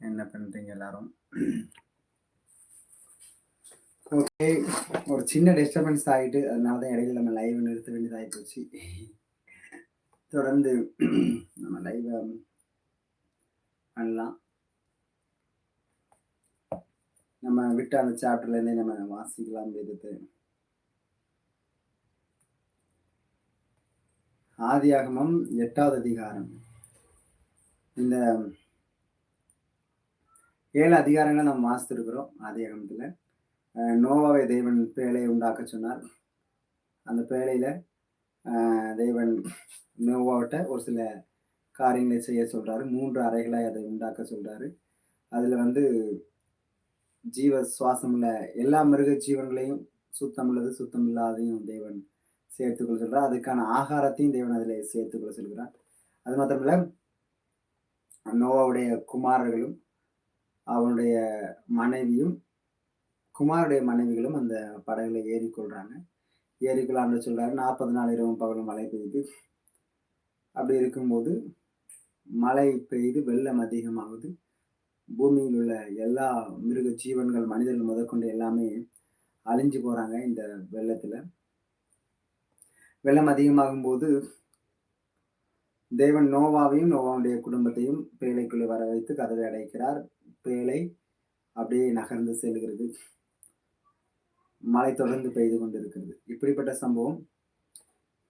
என்ன பண்ணுறீங்க எல்லாரும்? ஓகே ஒரு சின்ன டிஸ்டர்பன்ஸ் ஆகிட்டு அதனால தான் இடையில நம்ம லைவ் நிறுத்த வேண்டியதாகி போச்சு. தொடர்ந்து நம்ம லைவ் பண்ணலாம். நம்ம விட்ட அந்த சாப்டர்லேருந்தே நம்ம வாசிக்கலாம் எதிர்த்து ஆதியாகமம் எட்டாவது அதிகாரம். இந்த ஏழு அதிகாரங்களை நம்ம வாசித்திருக்கிறோம் அதிகாரத்தில் நோவாவை தேவன் பேழையை உண்டாக்க சொன்னார். அந்த பேழையில் தேவன் நோவாவிட்ட ஒரு சில காரியங்களை செய்ய சொல்கிறாரு மூன்று அறைகளை அதை உண்டாக்க சொல்கிறாரு அதில் வந்து ஜீவ சுவாசம் எல்லா மிருக ஜீவன்களையும் சுத்தம் உள்ளது சுத்தம் இல்லாதையும் தேவன் சேர்த்துக்கொள்ள சொல்கிறார் அதுக்கான ஆகாரத்தையும் தேவன் அதில் சேர்த்துக்கொள்ள சொல்கிறார். அது மாத்திரமில்ல நோவாவுடைய குமாரர்களும் அவனுடைய மனைவியும் குமாருடைய மனைவிகளும் அந்த படகுல ஏறிக்கொள்கிறாங்க ஏறிக்கொள்ளான்னு சொல்கிறாரு நாற்பது நாள் இரவும் பகலும் மழை பெய்யுது. அப்படி இருக்கும்போது மழை பெய்து வெள்ளம் அதிகமாகுது. பூமியில் உள்ள எல்லா மிருக ஜீவன்கள் மனிதர்கள் முதற்கொண்டு எல்லாமே அழிஞ்சு போகிறாங்க இந்த வெள்ளத்தில். வெள்ளம் அதிகமாகும் போது தேவன் நோவாவையும் நோவாவுடைய குடும்பத்தையும் பேழைக்குள்ளே வர வைத்து கதவை அடைக்கிறார். பேழை அப்படியே நகர்ந்து செல்கிறது. மழை தொடர்ந்து பெய்து கொண்டிருக்கிறது. இப்படிப்பட்ட சம்பவம்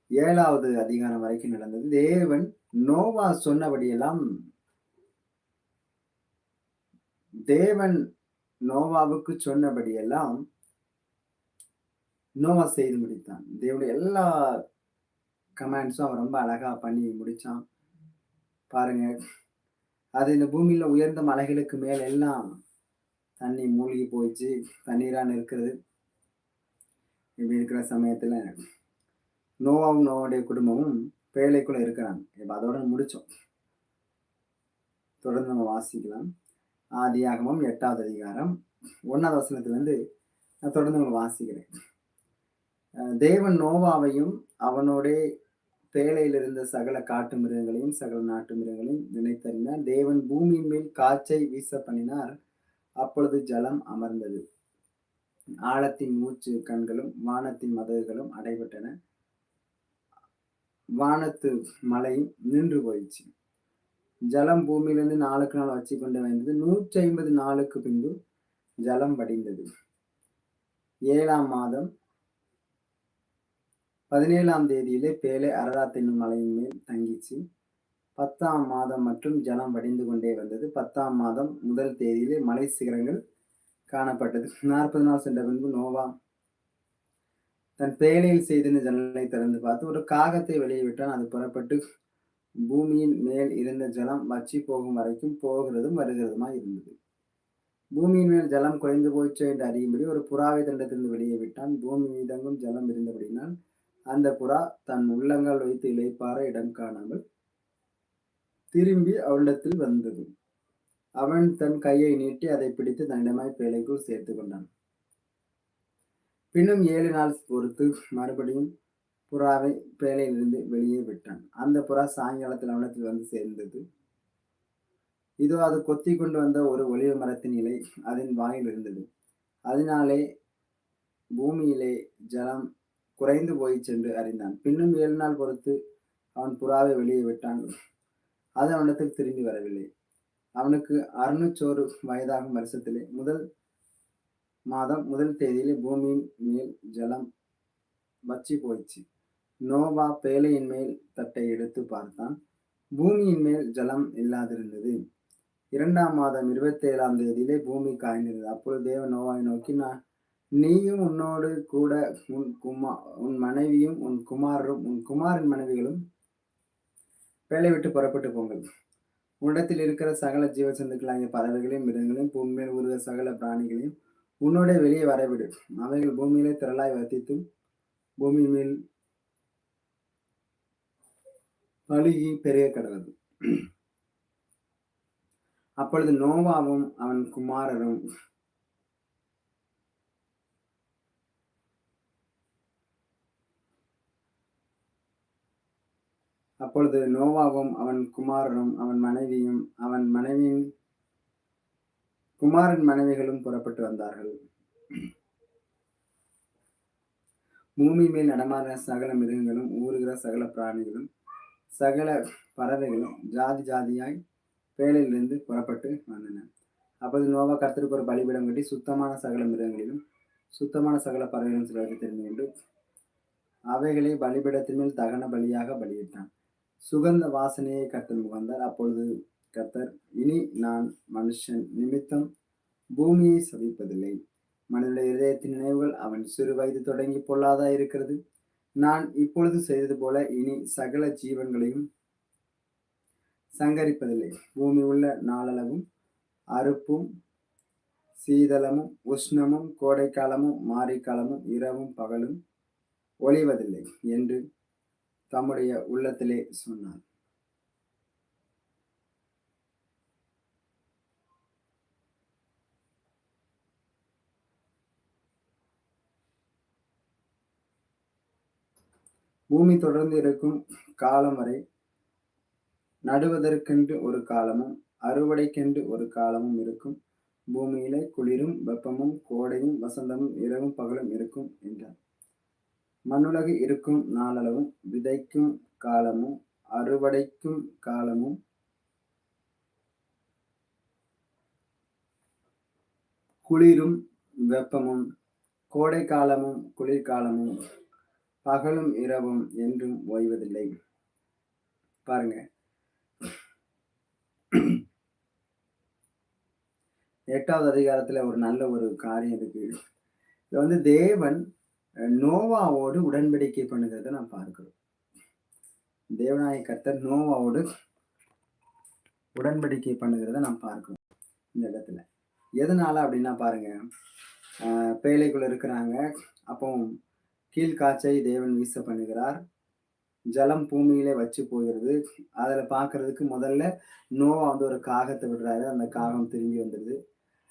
ஏழாவது அதிகாரம் வரைக்கும் நடந்தது. தேவன் நோவா சொன்னபடியெல்லாம் தேவன் நோவாவுக்கு சொன்னபடியெல்லாம் நோவா செய்து முடித்தான். தேவனுடைய எல்லா கமெண்ட்ஸும் அவன் ரொம்ப அழகா பண்ணி முடிச்சான். பாருங்க. அது இந்த பூமியில உயர்ந்த மலைகளுக்கு மேல எல்லாம் தண்ணி மூழ்கி போயிடுச்சு தண்ணீரான இருக்கிறது இப்படி இருக்கிற சமயத்துல நோவாவும் நோவாவுடைய குடும்பமும் பேழைக்குள்ள இருக்கிறாங்க. இப்போ அதோட முடிச்சோம். தொடர்ந்து நம்ம வாசிக்கலாம். ஆதியாகமும் எட்டாவது அதிகாரம் ஒன்னாவது வசனத்திலிருந்து நான் தொடர்ந்து நம்ம வாசிக்கிறேன். தேவன் நோவாவையும் அவனோட பேழையில் இருந்த சகல காட்டு மிருகங்களையும் சகல நாட்டு மிருகங்களையும் நினைத்தறிந்தார். தேவன் பூமியின் மேல் காற்றை வீச பண்ணினார் அப்பொழுது ஜலம் அமர்ந்தது. ஆழத்தின் மூச்சு கண்களும் வானத்தின் மதகுகளும் அடைபட்டன. வானத்து மலையும் நின்று போயிடுச்சு ஜலம் பூமியிலிருந்து நாளுக்கு நாள் வச்சு கொண்டு வந்தது. நூற்றி ஐம்பது நாளுக்கு பின்பு ஜலம் வடிந்தது. ஏழாம் மாதம் பதினேழாம் தேதியிலே பேலை அரராத் என்னும் மலையின் மேல் தங்கிச்சு. பத்தாம் மாதம் மற்றும் ஜலம் வடிந்து கொண்டே வந்தது. பத்தாம் மாதம் முதல் தேதியிலே மலை சிகரங்கள் காணப்பட்டது. நாற்பது நாள் சென்ற பின்பு நோவா தன் பேழையில் செய்திருந்த ஜன்னலை திறந்து பார்த்து ஒரு காகத்தை வெளியே விட்டான் அது புறப்பட்டு பூமியின் மேல் இருந்த ஜலம் வற்றி போகும் வரைக்கும் போகிறதும் வருகிறதுமா இருந்தது. பூமியின் மேல் ஜலம் குறைந்து போயிற்று என்று அறியும்படி ஒரு புறாவை தண்டத்திலிருந்து வெளியே விட்டான். பூமி மீதங்கும் ஜலம் இருந்தபடினால் அந்த புறா தன் உள்ளங்கள் வைத்து இழைப்பார இடம் காணாமல் திரும்பி அவளிடத்தில் வந்தது. அவன் தன் கையை நீட்டி அதை பிடித்து தண்டமாய் பேழைக்குள் சேர்த்து கொண்டான். பின்னும் ஏழு நாள் பொறுத்து மறுபடியும் புறாவை பேழையிலிருந்து வெளியே விட்டான். அந்த புறா சாயங்காலத்தில் அவனத்தில் வந்து சேர்ந்தது. இதோ அது கொத்தி கொண்டு வந்த ஒரு ஒளிவு மரத்தின் இலை அதன் வாயில் இருந்தது. அதனாலே பூமியிலே ஜலம் குறைந்து போய் சென்று அறிந்தான். பின்னும் ஏழு நாள் பொறுத்து அவன் புறாவை வெளியே விட்டான். அது அவனிடத்தில் திரும்பி வரவில்லை. அவனுக்கு அறுநூற்றோரு வயதாகும் வருஷத்திலே. முதல் மாதம் முதல் தேதியிலே பூமியின் மேல் ஜலம் வச்சி போயிடுச்சு நோவா பேலையின் மேல் தட்டை எடுத்து பார்த்தான். பூமியின் மேல் ஜலம் இல்லாதிருந்தது. இரண்டாம் மாதம் இருபத்தி ஏழாம் தேதியிலே பூமி காய்ந்திருந்தது. அப்பொழுது தேவன் நோவாவை நோக்கி நான் நீயும் உன்னோடு கூட உன் குமா உன் மனைவியும் உன் குமாரரும் உன் குமாரின் மனைவிகளும் வேலை விட்டு புறப்பட்டு போங்கள். உன்னிடத்தில் இருக்கிற சகல ஜீவ சந்துக்களாகிய பறவைகளையும் மிருகங்களையும் பூமியில் உருக சகல பிராணிகளையும் உன்னோட வெளியே வரவிடு. அவைகள் பூமியிலே திரளாய் வசித்தும் பூமி மேல் பழுகி பெரிய கடவுள் அப்பொழுது நோவாவும் அவன் குமாரரும் அப்பொழுது நோவாவும் அவன் குமாரனும் அவன் மனைவியும் அவன் மனைவியின் குமாரின் மனைவிகளும் புறப்பட்டு வந்தார்கள். பூமி மேல் நடமாற சகல மிருகங்களும் ஊறுகிற சகல பிராணிகளும் சகல பறவைகளும் ஜாதி ஜாதியாய் வேலையிலிருந்து புறப்பட்டு வந்தன. அப்போது நோவா கருத்திற்கு ஒரு பலிபீடம் கட்டி சுத்தமான சகல மிருகங்களிலும் சுத்தமான சகல பறவைகளும் சிலருக்கு தெரிந்து கொண்டு அவைகளை பலிபீடத்தின் மேல் தகன பலியாக பலியிட்டான். சுகந்த வாசனையை கர்த்தர் முகந்தார். அப்பொழுது கர்த்தர் இனி நான் மனுஷன் நிமித்தம் பூமியை சபிப்பதில்லை. மனிதனுடைய இதயத்தின் நினைவுகள் அவன் சிறு வயது தொடங்கி பொல்லாதா இருக்கிறது. நான் இப்பொழுது செய்தது போல இனி சகல ஜீவன்களையும் சங்கரிப்பதில்லை. பூமி உள்ள நாளளவும் அறுப்பும் சீதளமும் உஷ்ணமும் கோடைக்காலமும் மாரிக்காலமும் இரவும் பகலும் ஒளிவதில்லை என்று தம்முடைய உள்ளத்திலே சொன்னார். பூமி தொடர்ந்து இருக்கும் காலம் வரை நடுவதற்கென்று ஒரு காலமும் அறுவடைக்கென்று ஒரு காலமும் இருக்கும். பூமியிலே குளிரும் வெப்பமும் கோடையும் வசந்தமும் இரவும் பகலும் இருக்கும் என்றார். மண்ணுலகு இருக்கும் நாளளவும் விதைக்கும் காலமும் அறுவடைக்கும் காலமும் குளிரும் வெப்பமும் கோடை காலமும் குளிர்காலமும் பகலும் இரவும் என்றும் ஓய்வதில்லை. பாருங்க. எட்டாவது அதிகாரத்துல ஒரு நல்ல ஒரு காரியம் இருக்கு. இது வந்து தேவன் நோவாவோடு உடன்படிக்கை பண்ணுகிறத நாம் பார்க்கிறோம். தேவநாய கர்த்தர் நோவாவோடு உடன்படிக்கை பண்ணுகிறத நாம் பார்க்கிறோம் இந்த இடத்துல. எதனால அப்படின்னா பாருங்க பேழைக்குள்ள இருக்கிறாங்க. அப்போ கீழ்காய்ச்சை தேவன் வீச பண்ணுகிறார். ஜலம் பூமியிலே வச்சு போகிறது. அதில் பார்க்கறதுக்கு முதல்ல நோவா வந்து ஒரு காகத்தை விடுறாரு. அந்த காகம் திரும்பி வந்துடுது.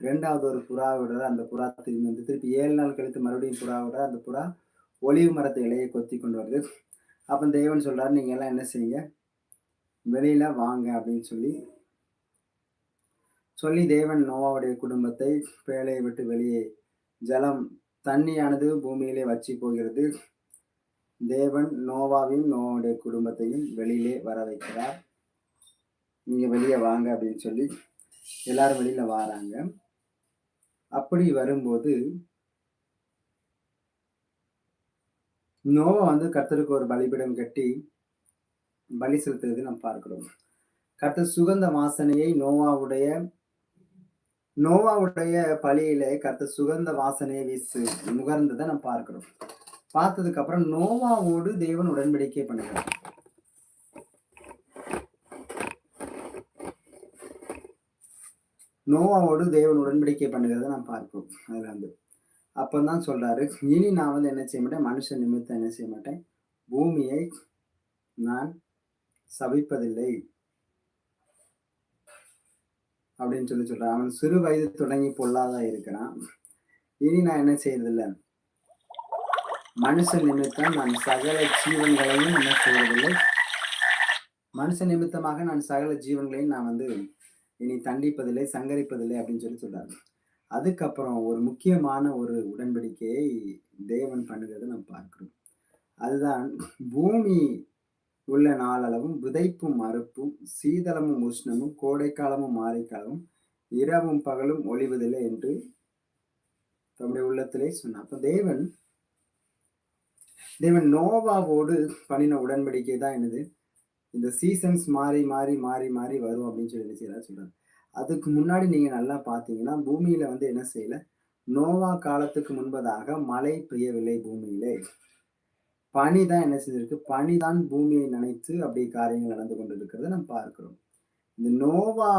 ரெண்டாவது ஒரு புறா விடுற அந்த புறா திரும்பி வந்து திருப்பி ஏழு நாள் கழித்து மறுபடியும் புறா விட அந்த புறா ஒளிவு மரத்தை இலையை கொத்தி கொண்டு வருது. அப்போ தேவன் சொல்கிறார் நீங்கள் எல்லாம் என்ன செய்யுங்க? வெளியில் வாங்க அப்படின்னு சொல்லி சொல்லி தேவன் நோவாவுடைய குடும்பத்தை பேழையை விட்டு வெளியே ஜலம் தண்ணியானது பூமியிலே வச்சு போகிறது. தேவன் நோவாவையும் நோவாவுடைய குடும்பத்தையும் வெளியிலே வர வைக்கிறார். நீங்கள் வெளியே வாங்க அப்படின்னு சொல்லி எல்லாரும் வெளியில வராங்க. அப்படி வரும்போது நோவா வந்து கர்த்தருக்கு ஒரு பலிபீடம் கட்டி பலி செலுத்துறது நம்ம பார்க்கிறோம். கர்த்தர் சுகந்த வாசனையை நோவாவுடைய நோவாவுடைய பலியில கர்த்தர் சுகந்த வாசனையை வீசு நுகர்ந்ததை நம்ம பார்க்கிறோம். பார்த்ததுக்கு அப்புறம் நோவாவோடு தேவன் உடன்படிக்கை பண்ணுகிறார். நோவாவோடு தேவன் உடன்படிக்கை பண்ணுகிறத நான் பார்ப்போம். அதில் வந்து அப்போ தான் சொல்கிறாரு இனி நான் வந்து என்ன செய்ய மாட்டேன்? மனுஷன் நிமித்தம் என்ன செய்ய மாட்டேன்? பூமியை நான் சபிப்பதில்லை. அப்படின்னு சொல்லி சொல்கிறான் அவன் சிறு வயது தொடங்கி பொல்லாதான் இருக்கிறான். இனி நான் என்ன செய்யறதில்லை? மனுஷ நிமித்தம் நான் சகல ஜீவன்களையும் என்ன செய்வதில்லை மனுஷ நிமித்தமாக நான் சகல ஜீவன்களையும் நான் வந்து இனி தண்டிப்பதில்லை சங்கரிப்பதில்லை அப்படின்னு சொல்லி சொல்றாரு. அதுக்கப்புறம் ஒரு முக்கியமான ஒரு உடன்படிக்கையை தேவன் பண்ணுகிறத நம்ம பார்க்கிறோம். அதுதான் பூமி உள்ள நாளளவும் விதைப்பும் மறுப்பும் சீதளமும் உஷ்ணமும் கோடைக்காலமும் மாரிக்காலமும் இரவும் பகலும் ஒளிவதில்லை என்று தம்முடைய உள்ளத்திலே சொன்னார். அப்ப தேவன் தேவன் நோவாவோடு பண்ணின உடன்படிக்கை தான் என்னது? இந்த சீசன்ஸ் மாறி மாறி மாறி மாறி வரும் அப்படின்னு சொல்லி செய்யறா சொல்றாரு அதுக்கு முன்னாடி நீங்க நல்லா பாத்தீங்கன்னா பூமியில வந்து என்ன செய்யல? நோவா காலத்துக்கு முன்பதாக மழை பெய்யவில்லை பூமியிலே. பனி தான் என்ன செஞ்சிருக்கு? பனி தான் பூமியை நினைத்து அப்படி காரியங்கள் நடந்து கொண்டிருக்கிறத நம்ம பார்க்கிறோம். இந்த நோவா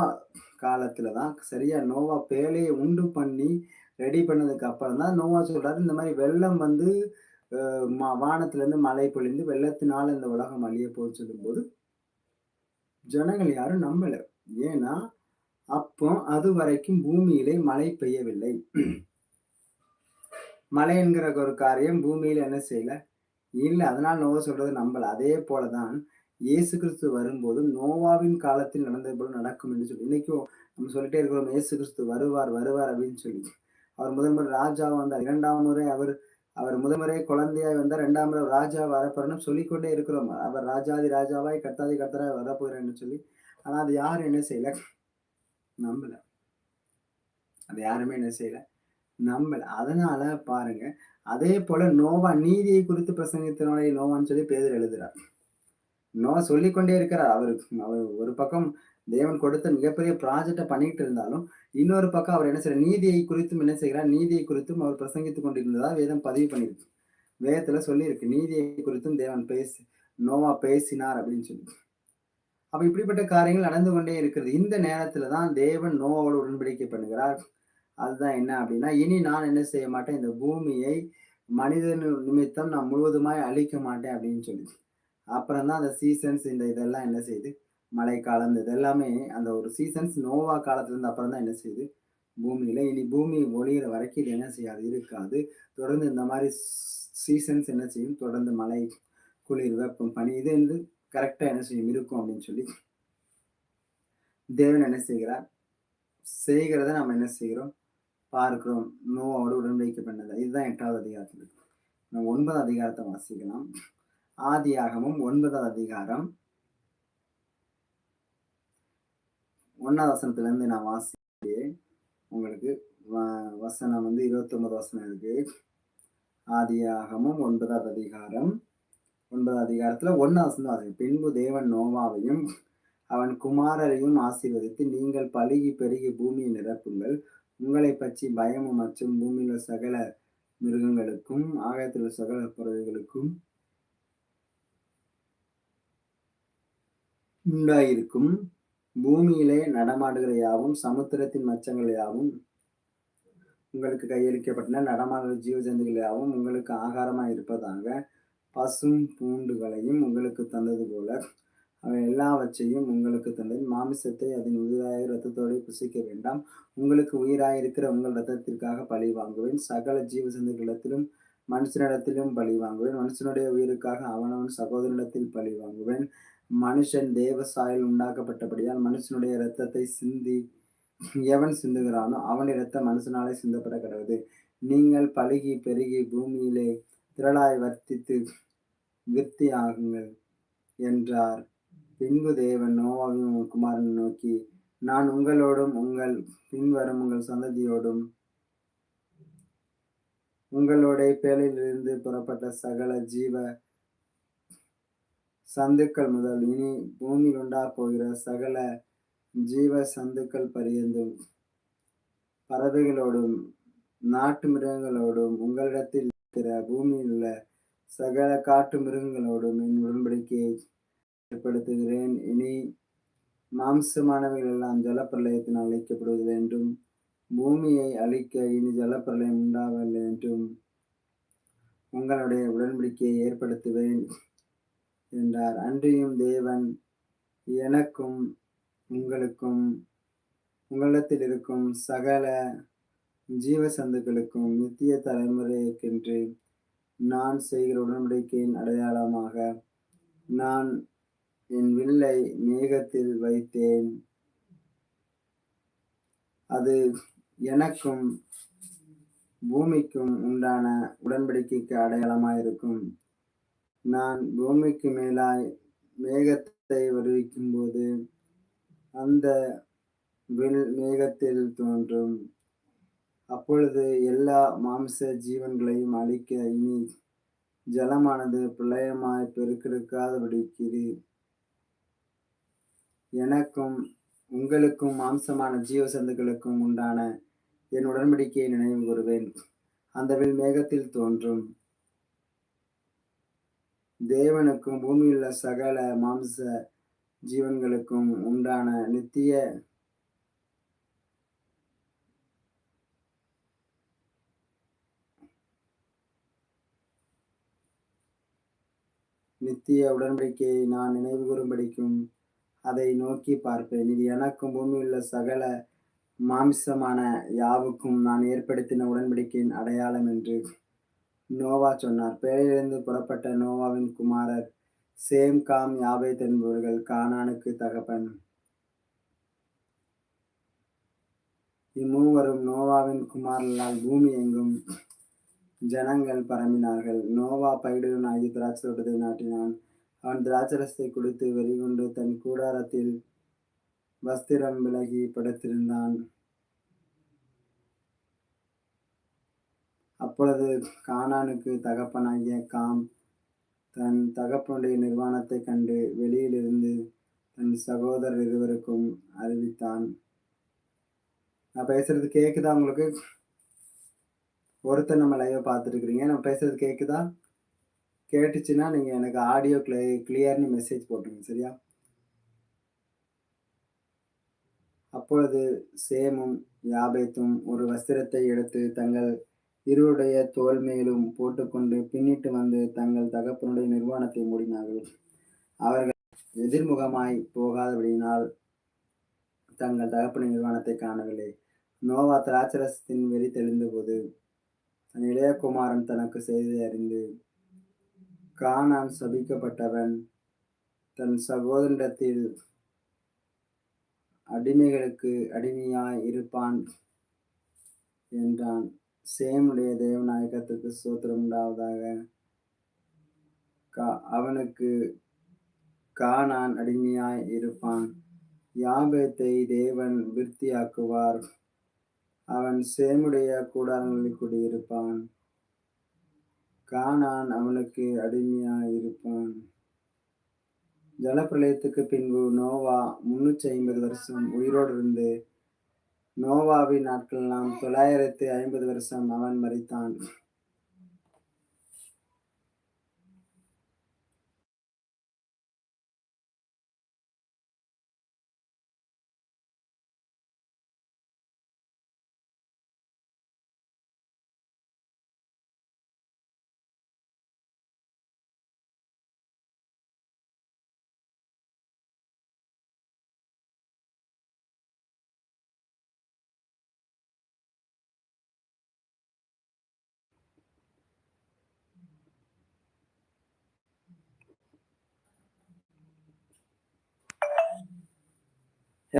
காலத்துல தான் சரியா நோவா பேலையை உண்டு பண்ணி ரெடி பண்ணதுக்கு அப்புறம் தான் நோவா சொல்றாரு இந்த மாதிரி வெள்ளம் வந்து வானத்துல இருந்து மழை பொழிந்து வெள்ளத்தினால இந்த உலகம் அழிய போச்சு சொல்லும்போது ஜனங்கள் யாரும் நம்பல. ஏன்னா அப்போ அது வரைக்கும் பூமியிலே மழை பெய்யவில்லை. மழை என்கிற ஒரு காரியம் பூமியில என்ன செய்யல? இல்லை அதனால் நோவை சொல்றது நம்பல. அதே போலதான் இயேசு கிறிஸ்து வரும்போது நோவாவின் காலத்தில் நடந்தது போல நடக்கும் என்று சொல்லி இன்னைக்கும் நம்ம சொல்லிட்டே இருக்கிறோம் இயேசு கிறிஸ்து வருவார் வருவார் அப்படின்னு சொல்லி. அவர் முதல் முறை ராஜா வந்தார். இரண்டாம் முறை அவர் அவர் முதல் முறை குழந்தையாய் வந்தார் இரண்டாம் முறை ராஜா வரப்போறன்னு சொல்லிக்கொண்டே இருக்கிறோம். அவர் ராஜாதி ராஜாவாய் கர்த்தாதி கர்த்தராய் வரப்போகிறேன்னு சொல்லி. ஆனா அது யாரும் என்ன செய்யல. நம்பல. அது யாருமே என்ன செய்யல. நம்பல. அதனால பாருங்க அதே போல நோவா நீதியை குறித்து பிரசங்கத்தினுடைய நோவான்னு சொல்லி பேர் எழுதுறார். நோவா சொல்லிக்கொண்டே இருக்கிறார். அவருக்கு அவர் ஒரு பக்கம் தேவன் கொடுத்த மிகப்பெரிய ப்ராஜெக்டை பண்ணிட்டு இருந்தாலும் இன்னொரு பக்கம் அவர் என்ன செய்யறார் நீதியை குறித்தும் என்ன செய்கிறார்? நீதியை குறித்தும் அவர் பிரசங்கித்துக் கொண்டிருந்ததா வேதம் பதிவு பண்ணியிருக்கு. வேதத்துல சொல்லியிருக்கு நீதியை குறித்தும் தேவன் பேசி நோவா பேசினார் அப்படின்னு சொல்லி அப்ப இப்படிப்பட்ட காரியங்கள் நடந்து கொண்டே இருக்கிறது. இந்த நேரத்துல தான் தேவன் நோவோடு உடன்படிக்கை பண்ணுகிறார். அதுதான் என்ன அப்படின்னா இனி நான் என்ன செய்ய மாட்டேன்? இந்த பூமியை மனிதன் நிமித்தம் நான் முழுவதுமாய் அழிக்க மாட்டேன் அப்படின்னு சொல்லி அப்புறம் தான் அந்த சீசன்ஸ் இந்த இதெல்லாம் என்ன செய்யுது? மழைக்காலம் இது எல்லாமே அந்த ஒரு சீசன்ஸ் நோவா காலத்துலேருந்து அப்புறம் தான் என்ன செய்யுது? பூமியில் இனி பூமி ஒளியிற வரைக்கும் இது என்ன செய்யாது இருக்காது. தொடர்ந்து இந்த மாதிரி சீசன்ஸ் என்ன செய்யும்? தொடர்ந்து மழை குளிர் வெப்பம் பனி இது வந்து கரெக்டாக என்ன செய்யும்? இருக்கும் அப்படின்னு சொல்லி. தேவன் என்ன செய்கிறார்? செய்கிறத நம்ம என்ன செய்கிறோம்? பார்க்கிறோம். நோவோடு உடன்படிக்கை பண்ணது இதுதான் எட்டாவது அதிகாரத்தில் நம்ம ஒன்பதாவது அதிகாரத்தை வாசிக்கலாம். ஆதியாகமும் ஒன்பதாவது அதிகாரம் ஒன்னாவது வசனத்துலேருந்து நான் வாசிக்கிறே உங்களுக்கு வ- வசனம் வந்து இருபத்தொன்பது வசனம் இருக்கு. ஆதியாகமும் ஒன்பதாவது அதிகாரம். ஒன்பதாவது அதிகாரத்தில் ஒன்றாவது வசனம் வாசி பின்பு தேவன் நோவாவையும் அவன் குமாரரையும் ஆசீர்வதித்து நீங்கள் பழுகி பெருகி பூமியை நிரப்புங்கள். உங்களை பற்றி பயமும் மற்றும் பூமியில் உள்ள சகல மிருகங்களுக்கும் ஆகாயத்தில் உள்ள சகல பறவைகளுக்கும் உண்டாயிருக்கும். பூமியிலே நடமாடுகிற யாவும் சமுத்திரத்தின் மச்சங்கள் யாவும் உங்களுக்கு கையளிக்கப்பட்ட நடமாடுகிற ஜீவஜந்துகள் யாவும் உங்களுக்கு ஆகாரமாக இருப்பதாக பசும் பூண்டுகளையும் உங்களுக்கு தந்தது போல அவை எல்லாவற்றையும் உங்களுக்கு தந்தது. மாமிசத்தை அதன் உயிராய ரத்தத்தோடு புசிக்க வேண்டாம். உங்களுக்கு உயிராயிருக்கிற உங்கள் ரத்தத்திற்காக பழி வாங்குவேன். சகல ஜீவசந்துகளிடத்திலும் மனுஷனிடத்திலும் பழி வாங்குவேன். மனுஷனுடைய உயிருக்காக அவனவன் சகோதரனிடத்தில் பழி வாங்குவேன். மனுஷன் தேவ சாயல் உண்டாக்கப்பட்டபடியால் மனுஷனுடைய இரத்தத்தை சிந்தி எவன் சிந்துகிறானோ அவன் இரத்தம் மனுஷனாலே சிந்தப்பட கிடவுது நீங்கள் பழுகி பெருகி பூமியிலே திரளாய் வர்த்தித்து விருத்தி ஆகுங்கள் என்றார். பின்பு தேவன் நோவாவின் குமாரன் குமாரனை நோக்கி நான் உங்களோடும் உங்கள் பின்வரும் உங்கள் சந்ததியோடும் உங்களுடைய பேழையிலிருந்து புறப்பட்ட சகல ஜீவ சந்துக்கள் முதல். இனி பூமியில் உண்டா போகிற சகல ஜீவ சந்துக்கள் பரியந்தும் பறவைகளோடும் நாட்டு மிருகங்களோடும் உங்களிடத்தில் இருக்கிற பூமியில் உள்ள சகல காட்டு மிருகங்களோடும் என் உடன்படிக்கையை ஏற்படுத்துகிறேன். இனி மாம்சமானவர்கள் எல்லாம் ஜலப்பிரளயத்தினால் அழிக்கப்படுவது என்றும் பூமியை அழிக்க இனி ஜலப்பிரளயம் உண்டாகவில்லை என்றும் உங்களுடைய உடன்படிக்கையை ஏற்படுத்துவேன். என்றார். அன்றியும் தேவன் எனக்கும் உங்களுக்கும் உங்களிடத்தில் இருக்கும் சகல ஜீவசந்துக்களுக்கும் நித்திய தலைமுறைக்கென்று நான் செய்கிற உடன்படிக்கையின் அடையாளமாக நான் என் வில்லை மேகத்தில் வைத்தேன். அது எனக்கும் பூமிக்கும் உண்டான உடன்படிக்கைக்கு அடையாளமாயிருக்கும். நான் பூமிக்கு மேலாய் மேகத்தை வருவிக்கும் போது அந்த வில் மேகத்தில் தோன்றும். அப்பொழுது எல்லா மாம்ச ஜீவன்களையும் அழிக்க இனி ஜலமானது பிரளயமாய் பெருக்கெடுக்காதபடிக்கிறது எனக்கும் உங்களுக்கும் மாம்சமான ஜீவ சந்துக்களுக்கும் உண்டான என் உடன்படிக்கையை நினைவு கூறுவேன். அந்த வில் மேகத்தில் தோன்றும். தேவனுக்கும் பூமியில் உள்ள சகல மாம்ச ஜீவன்களுக்கும் உண்டான நித்திய நித்திய உடன்படிக்கையை நான் நினைவு கூறும்படிக்கும் அதை நோக்கி பார்ப்பேன். இது எனக்கும் பூமியில் உள்ள சகல மாம்சமான யாவுக்கும் நான் ஏற்படுத்தின உடன்படிக்கையின் அடையாளம் என்று நோவா சொன்னார். பேரிலிருந்து புறப்பட்ட நோவாவின் குமாரர் சேம் காம் யாபேத் என்பவர்கள் கானானுக்கு தகப்பன். இம்மூவரும் நோவாவின் குமாரர்களால் பூமி எங்கும் ஜனங்கள் பரம்பினார்கள். நோவா பயிடுவனாகி திராட்சை தோட்டத்தை நாட்டினான். அவன் திராட்சரசத்தை குடித்து வெறிகொண்டு தன் கூடாரத்தில் வஸ்திரம் விலகி படுத்திருந்தான். அப்பொழுது கானானுக்கு தகப்பனாகிய காம் தன் தகப்பனுடைய நிர்வாணத்தைக் கண்டு வெளியிலிருந்து தன் சகோதரர் இருவருக்கும் அறிவித்தான். நான் பேசுறது கேக்குதா உங்களுக்கு? ஒருத்தர் நம்ம லைவ் பார்த்துருக்குறீங்க நான் பேசுறது கேக்குதா? கேட்டுச்சுன்னா நீங்க எனக்கு ஆடியோ கிளி கிளியர்னு மெசேஜ் போட்டுருங்க சரியா? அப்பொழுது சேமும் யாபேத்தும் ஒரு வஸ்திரத்தை எடுத்து தங்கள் இருவருடைய தோல் மேலும் போட்டுக்கொண்டு பின்னிட்டு வந்து தங்கள் தகப்பனுடைய நிர்வாணத்தை மூடினார்கள். அவர்கள் எதிர்முகமாய் போகாதபடியினால் தங்கள் தகப்பனின் நிர்வாணத்தை காணவில்லை. நோவா திராட்சரசத்தின் வெளி தெளிந்தபோது தன் இளையகுமாரன் தனக்கு செய்ததை அறிந்து காணான் சபிக்கப்பட்டவன் தன் சகோதரிடத்தில் அடிமைகளுக்கு அடிமையாய் இருப்பான் என்றான். சேமுடைய தேவநாயகத்துக்கு சூத்திரம் உண்டாவதாக. கா- அவனுக்கு கானான் அடிமையாய் இருப்பான். யாபத்தை தேவன் விருத்தியாக்குவார். அவன் சேமுடைய கூடாரங்களில் குடியிருப்பான். கானான் அவனுக்கு அடிமையாய் இருப்பான். ஜலப்பிரளயத்துக்கு பின்பு நோவா முன்னூற்றி ஐம்பது வருஷம் உயிரோடு இருந்து நோவாவின் நாட்களெல்லாம் தொள்ளாயிரத்து ஐம்பது வருஷம் அவன் மறித்தான்.